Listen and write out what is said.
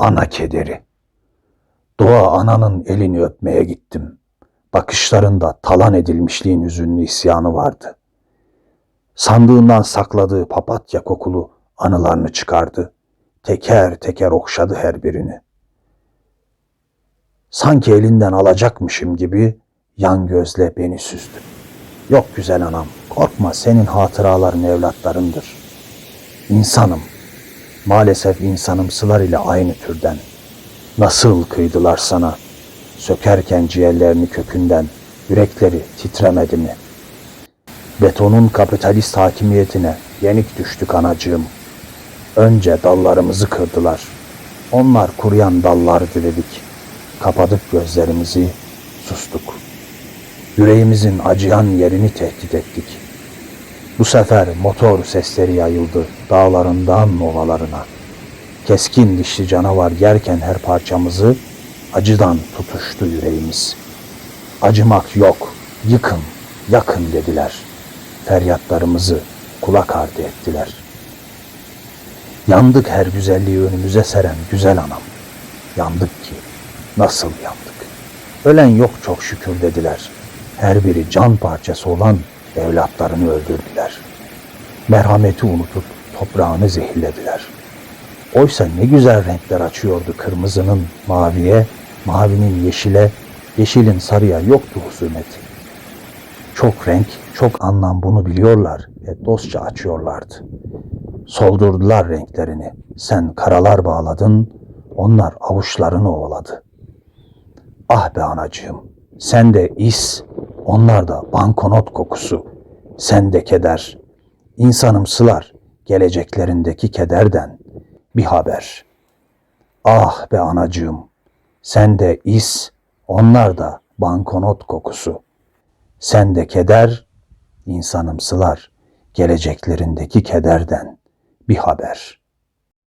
Ana kederi. Doğa ananın elini öpmeye gittim. Bakışlarında talan edilmişliğin hüzünlü isyanı vardı. Sandığından sakladığı papatya kokulu anılarını çıkardı. Teker teker okşadı her birini. Sanki elinden alacakmışım gibi yan gözle beni süzdü. Yok güzel anam, korkma senin hatıraların evlatlarındır. İnsanım, maalesef insanım sılar ile aynı türden. Nasıl kıydılar sana, sökerken ciğerlerini kökünden, yürekleri titremedi mi? Betonun kapitalist hakimiyetine yenik düştük anacığım. Önce dallarımızı kırdılar. Onlar kuruyan dallar diledik. Kapadık gözlerimizi, sustuk. Yüreğimizin acıyan yerini tehdit ettik. Bu sefer motor sesleri yayıldı dağlarından ovalarına. Keskin dişli canavar yerken her parçamızı acıdan tutuştu yüreğimiz. Acımak yok, yıkın, yakın dediler. Feryatlarımızı kulak ardı ettiler. Yandık her güzelliği önümüze seren güzel anam. Yandık ki nasıl yandık. Ölen yok çok şükür dediler. Her biri can parçası olan evlatlarını öldürdüler. Merhameti unutup toprağını zehirlediler. Oysa ne güzel renkler açıyordu kırmızının maviye, mavinin yeşile, yeşilin sarıya yoktu husumeti. Çok renk, çok anlam bunu biliyorlar ve dostça açıyorlardı. Soldurdular renklerini. Sen karalar bağladın, onlar avuçlarını ovaladı. Ah be anacığım, sen de is, onlar da bankonot kokusu. Sen de keder. İnsanım sılar, geleceklerindeki kederden bir haber. Ah be anacığım, sen de is, onlar da bankonot kokusu. Sen de keder, insanım sılar, geleceklerindeki kederden bir haber.''